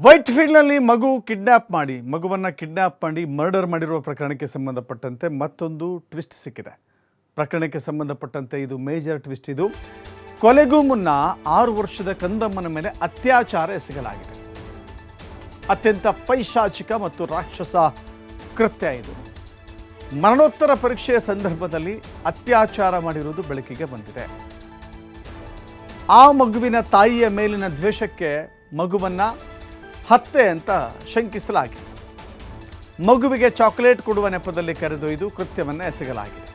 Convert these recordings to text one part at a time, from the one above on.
White ಫೀಲ್ಡ್ನಲ್ಲಿ ಮಗು kidnap ಮಾಡಿ, ಮಗುವನ್ನು ಕಿಡ್ನ್ಯಾಪ್ ಮಾಡಿ ಮರ್ಡರ್ ಮಾಡಿರುವ ಪ್ರಕರಣಕ್ಕೆ ಸಂಬಂಧಪಟ್ಟಂತೆ ಮತ್ತೊಂದು ಟ್ವಿಸ್ಟ್ ಸಿಕ್ಕಿದೆ. ಪ್ರಕರಣಕ್ಕೆ ಸಂಬಂಧಪಟ್ಟಂತೆ ಇದು ಮೇಜರ್ ಟ್ವಿಸ್ಟ್ ಇದು. ಕೊಲೆಗೂ ಮುನ್ನ ಆರು ವರ್ಷದ ಕಂದಮ್ಮನ ಮೇಲೆ ಅತ್ಯಾಚಾರ ಎಸಗಲಾಗಿದೆ. ಅತ್ಯಂತ ಪೈಶಾಚಿಕ ಮತ್ತು ರಾಕ್ಷಸ ಕೃತ್ಯ ಇದು. ಮರಣೋತ್ತರ ಪರೀಕ್ಷೆಯ ಸಂದರ್ಭದಲ್ಲಿ ಅತ್ಯಾಚಾರ ಮಾಡಿರುವುದು ಬೆಳಕಿಗೆ ಬಂದಿದೆ. ಆ ಮಗುವಿನ ತಾಯಿಯ ಮೇಲಿನ ದ್ವೇಷಕ್ಕೆ ಮಗುವನ್ನ ಹತ್ಯೆ ಅಂತ ಶಂಕಿಸಲಾಗಿದೆ. ಮಗುವಿಗೆ ಚಾಕೊಲೇಟ್ ಕೊಡುವ ನೆಪದಲ್ಲಿ ಕರೆದೊಯ್ದು ಕೃತ್ಯವನ್ನು ಎಸಗಲಾಗಿದೆ.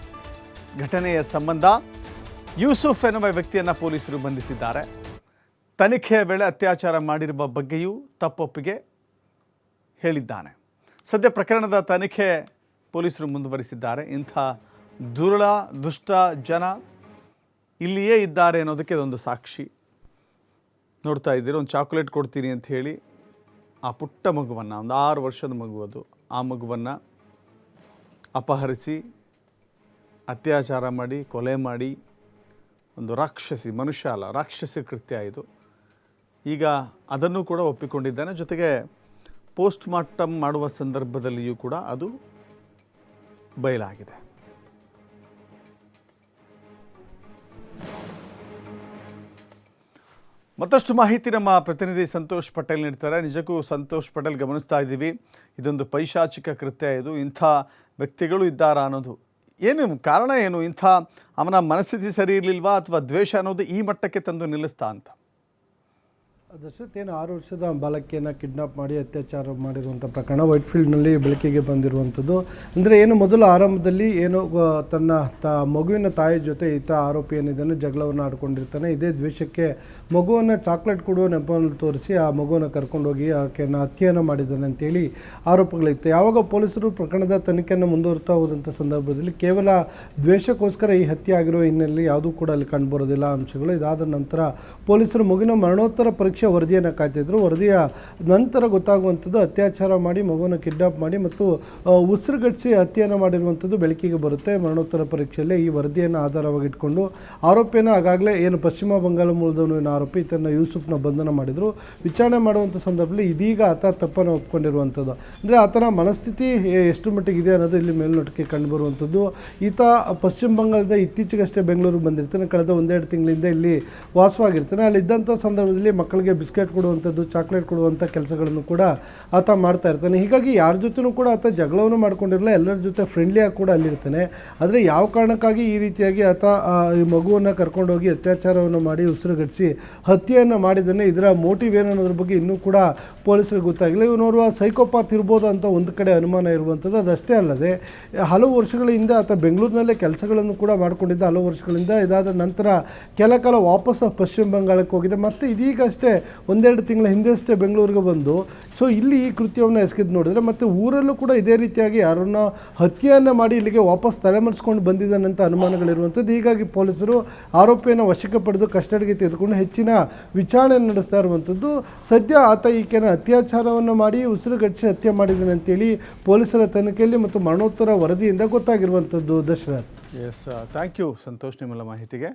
ಘಟನೆಯ ಸಂಬಂಧ ಯೂಸುಫ್ ಎನ್ನುವ ವ್ಯಕ್ತಿಯನ್ನು ಪೊಲೀಸರು ಬಂಧಿಸಿದ್ದಾರೆ. ತನಿಖೆಯ ವೇಳೆ ಅತ್ಯಾಚಾರ ಮಾಡಿರುವ ಬಗ್ಗೆಯೂ ತಪ್ಪೊಪ್ಪಿಗೆ ಹೇಳಿದ್ದಾನೆ. ಸದ್ಯ ಪ್ರಕರಣದ ತನಿಖೆ ಪೊಲೀಸರು ಮುಂದುವರಿಸಿದ್ದಾರೆ. ಇಂಥ ದುರುಳ, ದುಷ್ಟ ಜನ ಇಲ್ಲಿಯೇ ಇದ್ದಾರೆ ಅನ್ನೋದಕ್ಕೆ ಇದೊಂದು ಸಾಕ್ಷಿ. ನೋಡ್ತಾ ಇದ್ದೀರಿ, ಒಂದು ಚಾಕ್ಲೇಟ್ ಕೊಡ್ತೀನಿ ಅಂತ ಹೇಳಿ ಆ ಪುಟ್ಟ ಮಗುವನ್ನು, ಒಂದು ಆರು ವರ್ಷದ ಮಗು ಅದು, ಆ ಮಗುವನ್ನು ಅಪಹರಿಸಿ, ಅತ್ಯಾಚಾರ ಮಾಡಿ, ಕೊಲೆ ಮಾಡಿ, ಒಂದು ರಾಕ್ಷಸಿ, ಮನುಷ್ಯ ಅಲ್ಲ, ರಾಕ್ಷಸಿ ಕೃತ್ಯ ಇದು. ಈಗ ಅದನ್ನು ಕೂಡ ಒಪ್ಪಿಕೊಂಡಿದ್ದಾನೆ. ಜೊತೆಗೆ ಪೋಸ್ಟ್ ಮಾರ್ಟಮ್ ಮಾಡುವ ಸಂದರ್ಭದಲ್ಲಿಯೂ ಕೂಡ ಅದು ಬಯಲಾಗಿದೆ. ಮತ್ತಷ್ಟು ಮಾಹಿತಿ ನಮ್ಮ ಪ್ರತಿನಿಧಿ ಸಂತೋಷ್ ಪಟೇಲ್ ನೀಡ್ತಾರೆ. ನಿಜಕ್ಕೂ ಸಂತೋಷ್ ಪಟೇಲ್ ಗಮನಿಸ್ತಾ ಇದ್ದೀವಿ. ಇದೊಂದು ಪೈಶಾಚಿಕ ಕೃತ್ಯ ಇದು. ಇಂಥ ವ್ಯಕ್ತಿಗಳು ಇದ್ದಾರಾ ಅನ್ನೋದು. ಏನು ಕಾರಣ ಏನು? ಇಂಥ ಅವನ ಮನಸ್ಥಿತಿ ಸರಿ ಇರಲಿಲ್ವಾ ಅಥವಾ ದ್ವೇಷ ಅನ್ನೋದು ಈ ಮಟ್ಟಕ್ಕೆ ತಂದು ನಿಲ್ಲಿಸ್ತಾ ಅಂತ. ಏನು ಆರು ವರ್ಷದ ಬಾಲಕಿಯನ್ನು ಕಿಡ್ನಾಪ್ ಮಾಡಿ ಅತ್ಯಾಚಾರ ಮಾಡಿರುವಂಥ ಪ್ರಕರಣ, ವೈಟ್ಫೀಲ್ಡ್ನಲ್ಲಿ ಬೆಳಕಿಗೆ ಬಂದಿರುವಂಥದ್ದು. ಅಂದರೆ ಏನು ಮೊದಲು ಆರಂಭದಲ್ಲಿ ಏನು ತನ್ನ ತ, ಮಗುವಿನ ತಾಯಿ ಜೊತೆ ಈತ ಆರೋಪಿ ಏನಿದ್ದಾನೆ, ಜಗಳವನ್ನು ಆಡ್ಕೊಂಡಿರ್ತಾನೆ. ಇದೇ ದ್ವೇಷಕ್ಕೆ ಮಗುವನ್ನು ಚಾಕ್ಲೇಟ್ ಕೊಡುವ ನೆಪವನ್ನು ತೋರಿಸಿ ಆ ಮಗುವನ್ನು ಕರ್ಕೊಂಡೋಗಿ ಆಕೆಯನ್ನು ಹತ್ಯೆಯನ್ನು ಮಾಡಿದ್ದಾನೆ ಅಂತೇಳಿ ಆರೋಪಗಳಿತ್ತು ಯಾವಾಗ ಪೊಲೀಸರು ಪ್ರಕರಣದ ತನಿಖೆಯನ್ನು ಮುಂದುವರ್ತಾ ಹೋದಂಥ ಸಂದರ್ಭದಲ್ಲಿ ಕೇವಲ ದ್ವೇಷಕ್ಕೋಸ್ಕರ ಈ ಹತ್ಯೆ ಆಗಿರುವ ಹಿನ್ನೆಲೆಯಲ್ಲಿ ಯಾವುದೂ ಕೂಡ ಅಲ್ಲಿ ಕಂಡುಬರೋದಿಲ್ಲ ಅಂಶಗಳು. ಇದಾದ ನಂತರ ಪೊಲೀಸರು ಮಗುವಿನ ಮರಣೋತ್ತರ ಪರೀಕ್ಷೆ ವರದಿಯನ್ನು ಕಾಯ್ತಿದ್ರು. ವರದಿಯ ನಂತರ ಗೊತ್ತಾಗುವಂಥದ್ದು ಅತ್ಯಾಚಾರ ಮಾಡಿ, ಮಗುವನ್ನು ಕಿಡ್ನಾಪ್ ಮಾಡಿ ಮತ್ತು ಉಸಿರುಗಟ್ಟಿಸಿ ಹತ್ಯೆಯನ್ನು ಮಾಡಿರುವಂಥದ್ದು ಬೆಳಕಿಗೆ ಬರುತ್ತೆ. ಮರಣೋತ್ತರ ಪರೀಕ್ಷೆಯಲ್ಲಿ ಈ ವರದಿಯನ್ನು ಆಧಾರವಾಗಿಟ್ಕೊಂಡು ಆರೋಪಿಯನ್ನು ಆಗಾಗಲೇ ಏನು ಪಶ್ಚಿಮ ಬಂಗಾಳ ಮೂಲದವನು ಆರೋಪಿ ಈತನ ಯೂಸುಫ್ನ ಬಂಧನ ಮಾಡಿದರು. ವಿಚಾರಣೆ ಮಾಡುವಂಥ ಸಂದರ್ಭದಲ್ಲಿ ಇದೀಗ ಆತ ತಪ್ಪನ್ನು ಒಪ್ಕೊಂಡಿರುವಂಥದ್ದು. ಅಂದರೆ ಆತನ ಮನಸ್ಥಿತಿ ಎಷ್ಟು ಮಟ್ಟಿಗೆ ಇದೆ ಅನ್ನೋದು ಇಲ್ಲಿ ಮೇಲ್ನೋಟಕ್ಕೆ ಕಂಡುಬರುವಂಥದ್ದು ಈತ ಪಶ್ಚಿಮ ಬಂಗಾಳದ ಇತ್ತೀಚೆಗಷ್ಟೇ ಬೆಂಗಳೂರಿಗೆ ಬಂದಿರ್ತಾನೆ. ಕಳೆದ ಒಂದೆರಡು ತಿಂಗಳಿಂದ ಇಲ್ಲಿ ವಾಸವಾಗಿರ್ತಾನೆ. ಅಲ್ಲಿ ಇದ್ದಂಥ ಸಂದರ್ಭದಲ್ಲಿ ಮಕ್ಕಳಿಗೆ ಬಿಸ್ಕೆಟ್ ಕೊಡುವಂಥದ್ದು, ಚಾಕ್ಲೇಟ್ ಕೊಡುವಂಥ ಕೆಲಸಗಳನ್ನು ಕೂಡ ಆತ ಮಾಡ್ತಾ ಇರ್ತಾನೆ. ಹೀಗಾಗಿ ಯಾರ ಜೊತೆನೂ ಕೂಡ ಆತ ಜಗಳವನ್ನು ಮಾಡ್ಕೊಂಡಿರಲ್ಲ, ಎಲ್ಲರ ಜೊತೆ ಫ್ರೆಂಡ್ಲಿಯಾಗಿ ಕೂಡ ಅಲ್ಲಿರ್ತಾನೆ. ಆದರೆ ಯಾವ ಕಾರಣಕ್ಕಾಗಿ ಈ ರೀತಿಯಾಗಿ ಆತ ಈ ಮಗುವನ್ನು ಕರ್ಕೊಂಡೋಗಿ ಅತ್ಯಾಚಾರವನ್ನು ಮಾಡಿ ಉಸಿರುಗಟ್ಟಿಸಿ ಹತ್ಯೆಯನ್ನು ಮಾಡಿದ್ದಾನೆ ಇದರ ಮೋಟಿವ್ ಏನು ಅನ್ನೋದ್ರ ಬಗ್ಗೆ ಇನ್ನೂ ಕೂಡ ಪೊಲೀಸರಿಗೆ ಗೊತ್ತಾಗಿಲ್ಲ. ಇವನೋರ್ವ ಸೈಕೋಪಾತ್ ಇರ್ಬೋದು ಅಂತ ಒಂದು ಕಡೆ ಅನುಮಾನ ಇರುವಂಥದ್ದು ಅದಷ್ಟೇ ಅಲ್ಲದೆ, ಹಲವು ವರ್ಷಗಳ ಹಿಂದೆ ಆತ ಬೆಂಗಳೂರಿನಲ್ಲೇ ಕೆಲಸಗಳನ್ನು ಕೂಡ ಮಾಡಿಕೊಂಡಿದ್ದ. ಹಲವು ವರ್ಷಗಳಿಂದ ಇದಾದ ನಂತರ ಕೆಲ ಕಾಲ ವಾಪಸ್ ಪಶ್ಚಿಮ ಬಂಗಾಳಕ್ಕೆ ಹೋಗಿದೆ. ಮತ್ತು ಇದೀಗಷ್ಟೇ ಒಂದೆರಡು ತಿಂಗಳ ಹಿಂದೆಷ್ಟೇ ಬೆಂಗಳೂರಿಗೆ ಬಂದು ಸೊ ಇಲ್ಲಿ ಈ ಕೃತ್ಯವನ್ನು ಎಸಗಿದ್ದು ನೋಡಿದ್ರೆ ಮತ್ತು ಊರಲ್ಲೂ ಕೂಡ ಇದೇ ರೀತಿಯಾಗಿ ಯಾರನ್ನ ಹತ್ಯೆಯನ್ನು ಮಾಡಿ ಇಲ್ಲಿಗೆ ವಾಪಸ್ ತಲೆಮರೆಸ್ಕೊಂಡು ಬಂದಿದ್ದಾನಂತ ಅನುಮಾನಗಳಿರುವಂಥದ್ದು. ಹೀಗಾಗಿ ಪೊಲೀಸರು ಆರೋಪಿಯನ್ನು ವಶಕ್ಕೆ ಪಡೆದು ಕಸ್ಟಡಿಗೆ ತೆಗೆದುಕೊಂಡು ಹೆಚ್ಚಿನ ವಿಚಾರಣೆ ನಡೆಸ್ತಾ ಇರುವಂಥದ್ದು. ಸದ್ಯ ಆತ ಈಕೆನ ಅತ್ಯಾಚಾರವನ್ನು ಮಾಡಿ ಉಸಿರುಗಟ್ಟಿಸಿ ಹತ್ಯೆ ಮಾಡಿದ್ದಾನೆ ಅಂತೇಳಿ ಪೊಲೀಸರ ತನಿಖೆಯಲ್ಲಿ ಮತ್ತು ಮರಣೋತ್ತರ ವರದಿಯಿಂದ ಗೊತ್ತಾಗಿರುವಂಥದ್ದು. Dasharath. Yes thank you Santosh, ನಿಮ್ಮೆಲ್ಲ ಮಾಹಿತಿಗೆ.